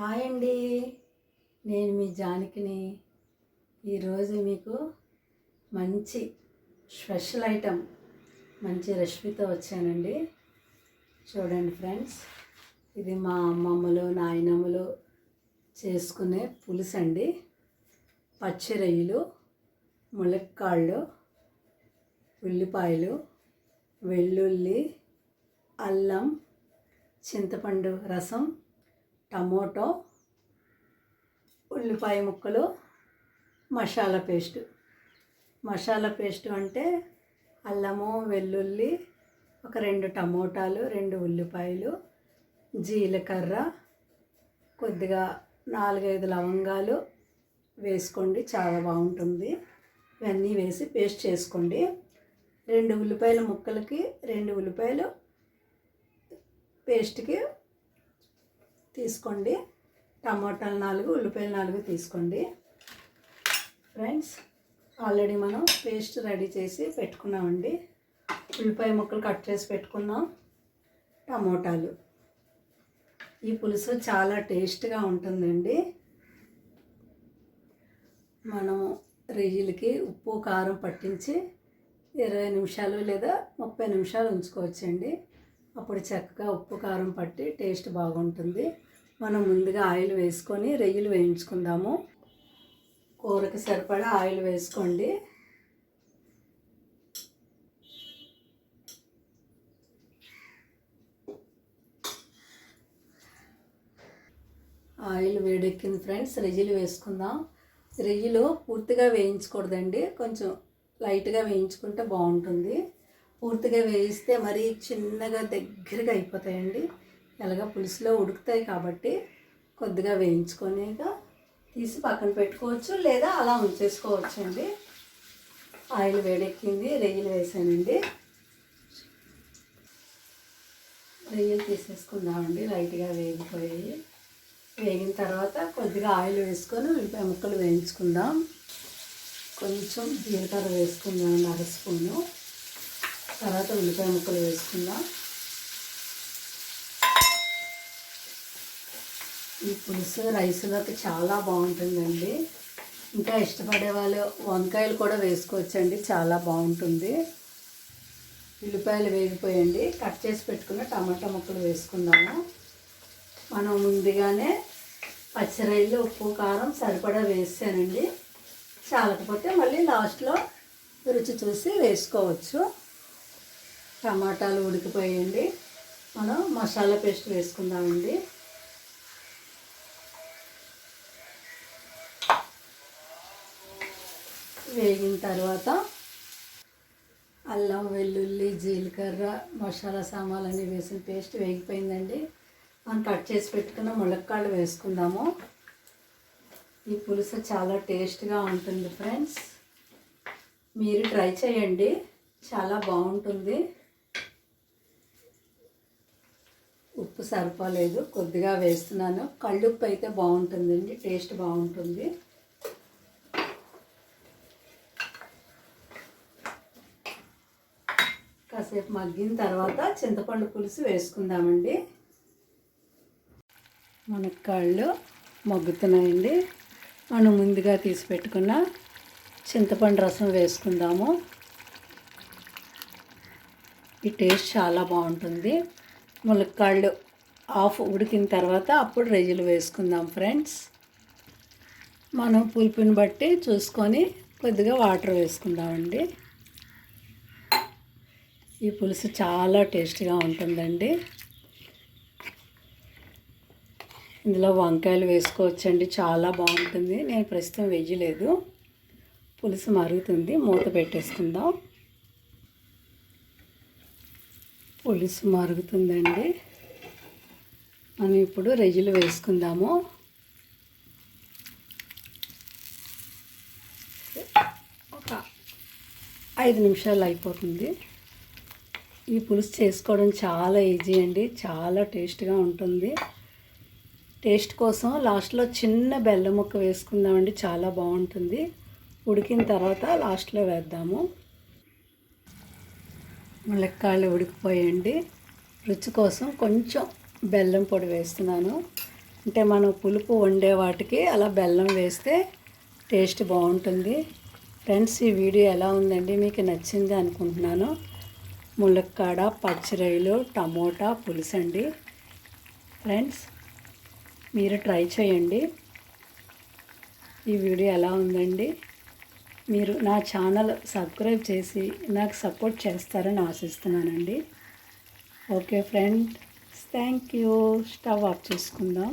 Hi అండి. నేను మీ జానకిని. ఈరోజు మీకు మంచి స్పెషల్ ఐటమ్ మంచి రెసిపీతో వచ్చానండి. చూడండి ఫ్రెండ్స్ ఇది మా అమ్మమ్మలు నాయనమ్మలు చేసుకునే పులుసు అండి. పచ్చి రొయ్యలు ములక్కాళ్ళు ఉల్లిపాయలు వెల్లుల్లి అల్లం చింతపండు రసం టమోటో ఉల్లిపాయ ముక్కలు మసాలా పేస్ట్. మసాలా పేస్ట్ అంటే అల్లము వెల్లుల్లి ఒక రెండు టమోటాలు రెండు ఉల్లిపాయలు జీలకర్ర కొద్దిగా నాలుగైదు లవంగాలు వేసుకోండి చాలా బాగుంటుంది. ఇవన్నీ వేసి పేస్ట్ చేసుకోండి. రెండు ఉల్లిపాయల ముక్కలకి రెండు ఉల్లిపాయలు పేస్ట్కి తీసుకోండి. టమాటాలు నాలుగు ఉల్లిపాయలు నాలుగు తీసుకోండి. ఫ్రెండ్స్ ఆల్రెడీ మనం పేస్ట్ రెడీ చేసి పెట్టుకున్నామండి. ఉల్లిపాయ ముక్కలు కట్ చేసి పెట్టుకున్నాం. టమోటాలు. ఈ పులుసు చాలా టేస్ట్గా ఉంటుందండి. మనం రొయ్యలకి ఉప్పు కారం పట్టించి ఇరవై నిమిషాలు లేదా ముప్పై నిమిషాలు ఉంచుకోవచ్చండి. అప్పుడు చక్కగా ఉప్పు కారం పట్టి టేస్ట్ బాగుంటుంది. మనం ముందుగా ఆయిల్ వేసుకొని రొయ్యలు వేయించుకుందాము. కూరకు సరిపడా ఆయిల్ వేసుకోండి. ఆయిల్ వేడెక్కింది ఫ్రెండ్స్ రొయ్యలు వేసుకుందాం. రొయ్యలు పూర్తిగా వేయించకూడదండి కొంచెం లైట్గా వేయించుకుంటే బాగుంటుంది. పూర్తిగా వేయిస్తే మరీ చిన్నగా దగ్గరగా అయిపోతాయండి. ఎలాగ పులుసులో ఉడుకుతాయి కాబట్టి కొద్దిగా వేయించుకొని తీసి పక్కన పెట్టుకోవచ్చు లేదా అలా ఉంచేసుకోవచ్చు అండి ఆయిల్ వేడెక్కింది రొయ్యలు వేసానండి. రొయ్యలు తీసేసుకుందామండి లైట్గా వేగిపోయాయి. వేగిన తర్వాత కొద్దిగా ఆయిల్ వేసుకొని ఉల్లిపాయ ముక్కలు వేయించుకుందాం. కొంచెం జీలకర్ర వేసుకుందాం అర స్పూను. తర్వాత ఉల్లిపాయ ముక్కలు వేసుకుందాం. ఈ పులుసు రైస్లోకి చాలా బాగుంటుందండి. ఇంకా ఇష్టపడే వాళ్ళు వంకాయలు కూడా వేసుకోవచ్చండి చాలా బాగుంటుంది. ఉల్లిపాయలు వేగిపోయండి కట్ చేసి పెట్టుకున్న టమాటా ముక్కలు వేసుకుందాము. మనం ముందుగానే పచ్చిరైలు ఉప్పు కారం సరిపడా వేసానండి. చాలకపోతే మళ్ళీ లాస్ట్లో రుచి చూసి వేసుకోవచ్చు. టమాటాలు ఉడికిపోయండి. మనం మసాలా పేస్ట్ వేసుకుందామండి. వేగిన తర్వాత అల్లం వెల్లుల్లి జీలకర్ర మసాలా సామాన్లు వేసిన పేస్ట్ వేగిపోయిందండి. మనం కట్ చేసి పెట్టుకున్న ములక్కాళ్ళు వేసుకుందాము. ఈ పులుసు చాలా టేస్ట్గా ఉంటుంది ఫ్రెండ్స్. మీరు ట్రై చేయండి. చాలా బాగుంటుంది. ఉప్పు సరిపోలేదు. కొద్దిగా వేస్తున్నాను. కళ్ళుప్పు అయితే బాగుంటుందండి. టేస్ట్ బాగుంటుంది. కాసేపు మగ్గిన తర్వాత చింతపండు పులుసు వేసుకుందామండి. మునక్కాళ్ళు మగ్గుతున్నాయండి. మనం ముందుగా తీసి పెట్టుకున్న చింతపండు రసం వేసుకుందాము. ఈ టేస్ట్ చాలా బాగుంటుంది. మునక్కాళ్ళు ఆఫ్ ఉడికిన తర్వాత అప్పుడు రొయ్యలు వేసుకుందాం ఫ్రెండ్స్. మనం పులుపుని బట్టి చూసుకొని కొద్దిగా వాటర్ వేసుకుందామండి. ఈ పులుసు చాలా టేస్టీగా ఉంటుందండి. ఇందులో వంకాయలు వేసుకోవచ్చండి చాలా బాగుంటుంది. నేను ప్రస్తుతం వెయ్యలేదు పులుసు మరుగుతుంది మూత పెట్టేసుకుందాం. పులుసు మరుగుతుందండి. మనం ఇప్పుడు రెజ్జులు వేసుకుందాము. ఒక ఐదు నిమిషాలు అయిపోతుంది. ఈ పులుసు చేసుకోవడం చాలా ఈజీ అండి. చాలా టేస్ట్గా ఉంటుంది. టేస్ట్ కోసం లాస్ట్లో చిన్న బెల్లం ముక్క వేసుకుందామండి. చాలా బాగుంటుంది. ఉడికిన తర్వాత లాస్ట్లో వేద్దాము. ములక్కాళ్ళు ఉడికిపోయండి రుచి కోసం కొంచెం బెల్లం పొడి వేస్తున్నాను. అంటే మనం పులుపు వండే వాటికి అలా బెల్లం వేస్తే టేస్ట్ బాగుంటుంది. ఫ్రెండ్స్ ఈ వీడియో ఎలా ఉందండి? మీకు నచ్చింది అనుకుంటున్నాను. ములక్కాడ పచ్చిరొయ్యలు టమోటా పులుసు అండి ఫ్రెండ్స్ మీరు ట్రై చేయండి. ఈ వీడియో ఎలా ఉందండి? మీరు నా ఛానల్ సబ్స్క్రైబ్ చేసి నాకు సపోర్ట్ చేస్తారని ఆశిస్తున్నానండి. Okay friend thank you. Stove off చేసుకుందాం.